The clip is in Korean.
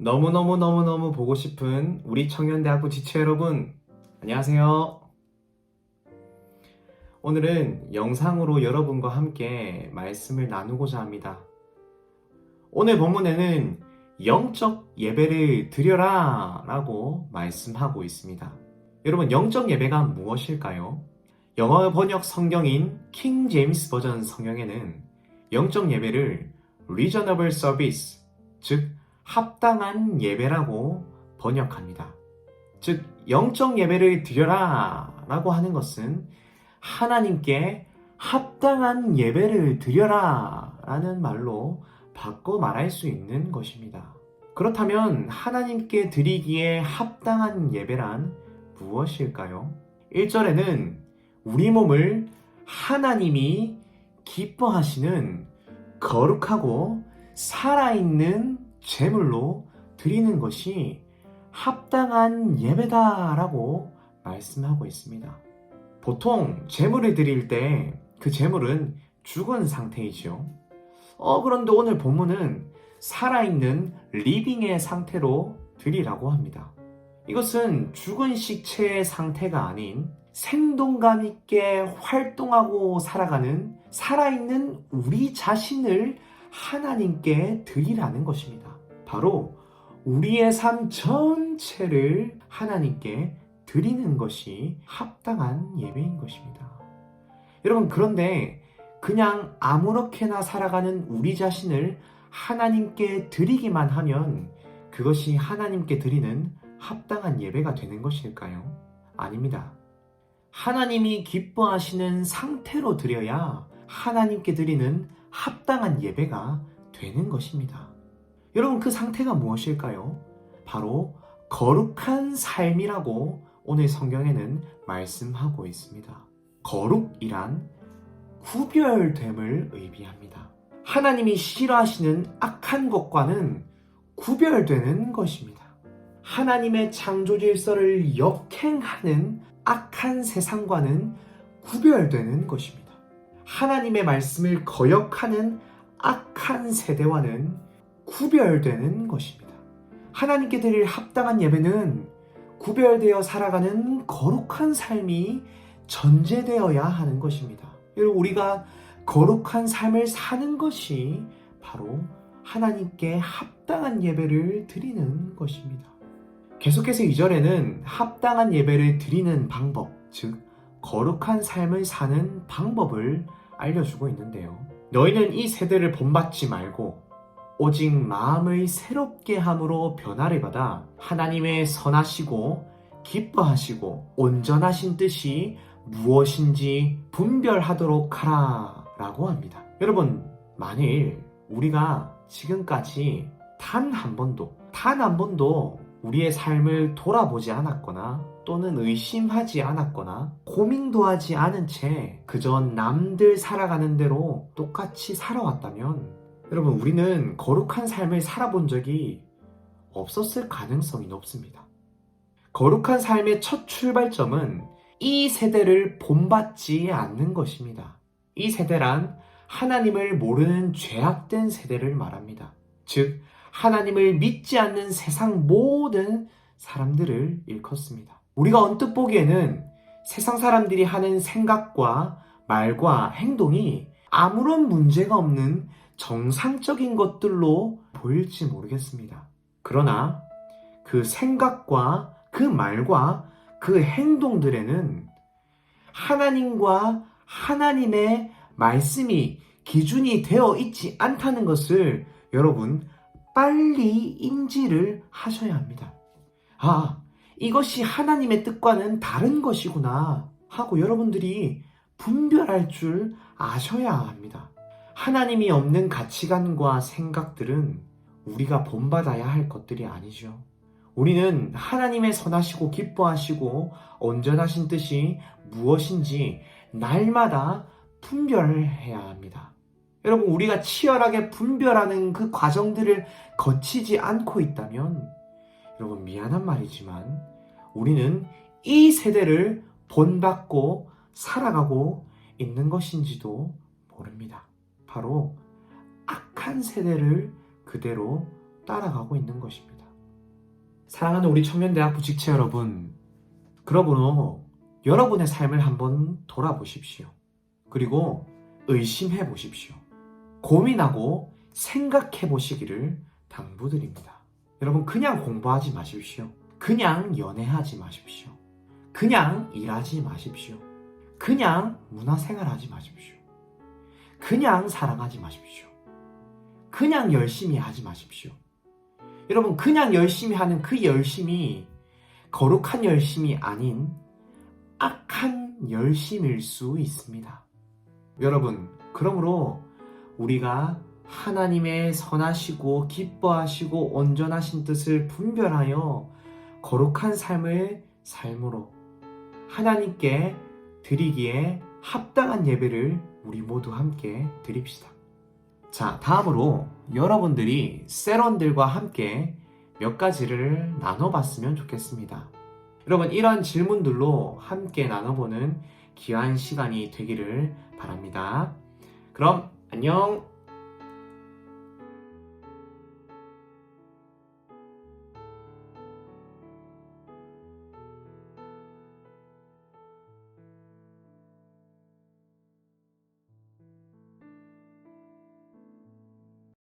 너무너무너무너무 보고 싶은 우리 청년대학부 지체 여러분, 안녕하세요. 오늘은 영상으로 여러분과 함께 말씀을 나누고자 합니다. 오늘 본문에는 영적 예배를 드려라 라고 말씀하고 있습니다. 여러분, 영적 예배가 무엇일까요? 영어 번역 성경인 킹 제임스 버전 성경에는 영적 예배를 reasonable service, 즉 합당한 예배라고 번역합니다. 즉 영적 예배를 드려라 라고 하는 것은 하나님께 합당한 예배를 드려라 라는 말로 바꿔 말할 수 있는 것입니다. 그렇다면 하나님께 드리기에 합당한 예배란 무엇일까요? 1절에는 우리 몸을 하나님이 기뻐하시는 거룩하고 살아있는 제물로 드리는 것이 합당한 예배다라고 말씀하고 있습니다. 보통 제물을 드릴 때 그 제물은 죽은 상태이죠. 어, 그런데 오늘 본문은 살아있는 리빙의 상태로 드리라고 합니다. 이것은 죽은 식체의 상태가 아닌 생동감 있게 활동하고 살아가는 살아있는 우리 자신을 하나님께 드리라는 것입니다. 바로 우리의 삶 전체를 하나님께 드리는 것이 합당한 예배인 것입니다. 여러분, 그런데 그냥 아무렇게나 살아가는 우리 자신을 하나님께 드리기만 하면 그것이 하나님께 드리는 합당한 예배가 되는 것일까요? 아닙니다. 하나님이 기뻐하시는 상태로 드려야 하나님께 드리는 합당한 예배가 되는 것입니다. 여러분, 그 상태가 무엇일까요? 바로 거룩한 삶이라고 오늘 성경에는 말씀하고 있습니다. 거룩이란 구별됨을 의미합니다. 하나님이 싫어하시는 악한 것과는 구별되는 것입니다. 하나님의 창조 질서를 역행하는 악한 세상과는 구별되는 것입니다. 하나님의 말씀을 거역하는 악한 세대와는 구별되는 것입니다. 하나님께 드릴 합당한 예배는 구별되어 살아가는 거룩한 삶이 전제되어야 하는 것입니다. 여러분, 우리가 거룩한 삶을 사는 것이 바로 하나님께 합당한 예배를 드리는 것입니다. 계속해서 이절에는 합당한 예배를 드리는 방법, 즉, 거룩한 삶을 사는 방법을 알려주고 있는데요. 너희는 이 세대를 본받지 말고 오직 마음의 새롭게 함으로 변화를 받아 하나님의 선하시고 기뻐하시고 온전하신 뜻이 무엇인지 분별하도록 하라 라고 합니다. 여러분, 만일 우리가 지금까지 단 한 번도, 단 한 번도 우리의 삶을 돌아보지 않았거나 또는 의심하지 않았거나 고민도 하지 않은 채 그저 남들 살아가는 대로 똑같이 살아왔다면 여러분, 우리는 거룩한 삶을 살아본 적이 없었을 가능성이 높습니다. 거룩한 삶의 첫 출발점은 이 세대를 본받지 않는 것입니다. 이 세대란 하나님을 모르는 죄악된 세대를 말합니다. 즉, 하나님을 믿지 않는 세상 모든 사람들을 일컫습니다. 우리가 언뜻 보기에는 세상 사람들이 하는 생각과 말과 행동이 아무런 문제가 없는 정상적인 것들로 보일지 모르겠습니다. 그러나 그 생각과 그 말과 그 행동들에는 하나님과 하나님의 말씀이 기준이 되어 있지 않다는 것을 여러분 빨리 인지를 하셔야 합니다. 아, 이것이 하나님의 뜻과는 다른 것이구나 하고 여러분들이 분별할 줄 아셔야 합니다. 하나님이 없는 가치관과 생각들은 우리가 본받아야 할 것들이 아니죠. 우리는 하나님의 선하시고 기뻐하시고 온전하신 뜻이 무엇인지 날마다 분별해야 합니다. 여러분, 우리가 치열하게 분별하는 그 과정들을 거치지 않고 있다면, 여러분, 미안한 말이지만, 우리는 이 세대를 본받고 살아가고 있는 것인지도 모릅니다. 바로 악한 세대를 그대로 따라가고 있는 것입니다. 사랑하는 우리 청년대학 부 직체 여러분, 그러므로 여러분의 삶을 한번 돌아보십시오. 그리고 의심해 보십시오. 고민하고 생각해 보시기를 당부드립니다. 여러분, 그냥 공부하지 마십시오. 그냥 연애하지 마십시오. 그냥 일하지 마십시오. 그냥 문화생활 하지 마십시오. 그냥 사랑하지 마십시오. 그냥 열심히 하지 마십시오. 여러분, 그냥 열심히 하는 그 열심이 거룩한 열심이 아닌 악한 열심일 수 있습니다. 여러분, 그러므로 우리가 하나님의 선하시고 기뻐하시고 온전하신 뜻을 분별하여 거룩한 삶을 삶으로 하나님께 드리기에 합당한 예배를 우리 모두 함께 드립시다. 자, 다음으로 여러분들이 세런들과 함께 몇 가지를 나눠봤으면 좋겠습니다. 여러분, 이런 질문들로 함께 나눠보는 귀한 시간이 되기를 바랍니다. 그럼, 안녕!